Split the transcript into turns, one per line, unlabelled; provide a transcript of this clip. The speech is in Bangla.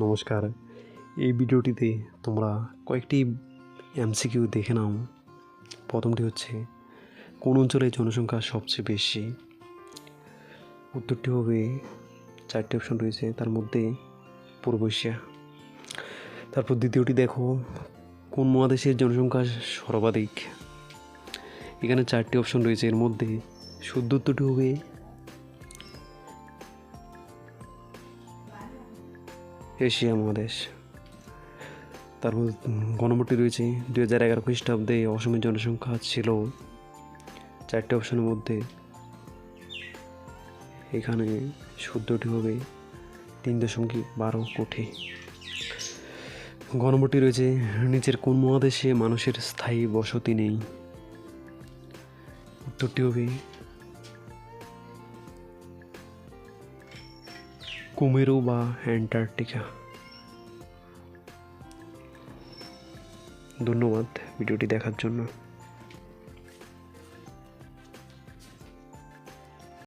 নমস্কার। এই ভিডিওটিতে তোমরা কয়েকটি এমসিকিউ দেখে নাও। প্রথমটি হচ্ছে, কোন অঞ্চলে জনসংখ্যা সবচেয়ে বেশি? উত্তরটি হবে, চারটি অপশন রয়েছে, তার মধ্যে পূর্ব এশিয়া। তারপর দ্বিতীয়টি দেখো, কোন মহাদেশের জনসংখ্যা সর্বাধিক? এখানে চারটি অপশন রয়েছে, এর মধ্যে শুদ্ধ উত্তরটি হবে এশিয়া মহাদেশ। তারপর গণমটি রয়েছে। দুই হাজার এগারো খ্রিস্টাব্দে অসমের জনসংখ্যা ছিল চারটে অপশনের মধ্যে। এখানে শুদ্ধটি হবে, তিন দশমিক বারো কোটি। গণমটি রয়েছে, নিচের কোন মহাদেশে মানুষের স্থায়ী বসতি নেই? উত্তরটি হবে কুমেরু বা অ্যান্টার্কটিকা। ধন্যবাদ ভিডিওটি দেখার জন্য।